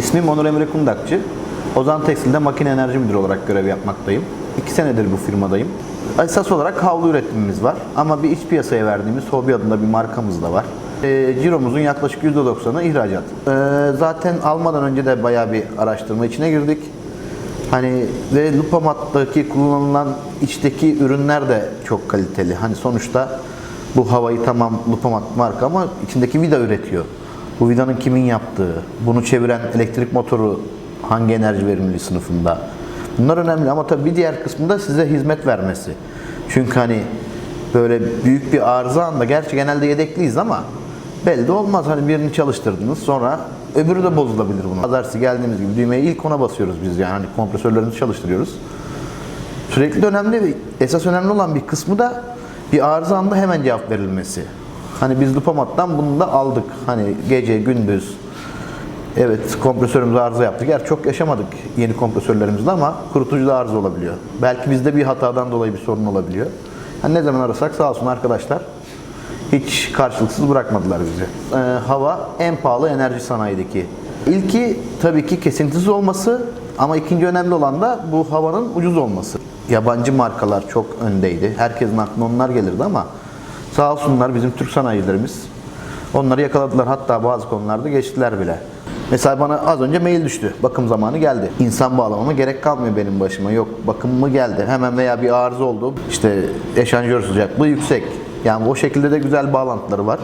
İsmim Onur Emre Kundakçı. Ozan Tekstil'de makine enerji müdürü olarak görev yapmaktayım. İki senedir bu firmadayım. Esas olarak havlu üretimimiz var ama bir iç piyasaya verdiğimiz Hobi adında bir markamız da var. E, ciromuzun yaklaşık %90'ı ihracat. E, zaten almadan önce de bayağı bir araştırma içine girdik. Hani ve Lupamat'taki kullanılan içteki ürünler de çok kaliteli. Hani sonuçta bu havayı tamam Lupamat marka ama içindeki vida üretiyor. Bu vidanın kimin yaptığı, bunu çeviren elektrik motoru hangi enerji verimliliği sınıfında. Bunlar önemli ama tabii bir diğer kısmı da size hizmet vermesi. Çünkü hani böyle büyük bir arıza anda gerçi genelde yedekliyiz ama belli olmaz. Hani birini çalıştırdınız sonra öbürü de bozulabilir bunun. Pazartesi geldiğimiz gibi düğmeye ilk ona basıyoruz biz yani hani kompresörlerimizi çalıştırıyoruz. Sürekli de önemli esas önemli olan bir kısmı da bir arıza anda hemen cevap verilmesi. Hani biz Lupamat'tan bunu da aldık. Hani gece, gündüz, evet kompresörümüz arıza yaptı. Gerçi çok yaşamadık yeni kompresörlerimizde ama kurutucuda arıza olabiliyor. Belki bizde bir hatadan dolayı bir sorun olabiliyor. Hani ne zaman arasak sağ olsun arkadaşlar hiç karşılıksız bırakmadılar bizi. Ee, hava en pahalı enerji sanayideki. İlki tabii ki kesintisiz olması ama ikinci önemli olan da bu havanın ucuz olması. Yabancı markalar çok öndeydi. Herkesin aklına onlar gelirdi ama sağ olsunlar bizim Türk sanayicilerimiz onları yakaladılar. Hatta bazı konularda geçtiler bile. Mesela bana az önce mail düştü. Bakım zamanı geldi. İnsan bağlamama gerek kalmıyor benim başıma. Yok bakım mı geldi? Hemen veya bir arıza oldu. İşte eşanjör sıcaklığı yüksek. Yani o şekilde de güzel bağlantıları var.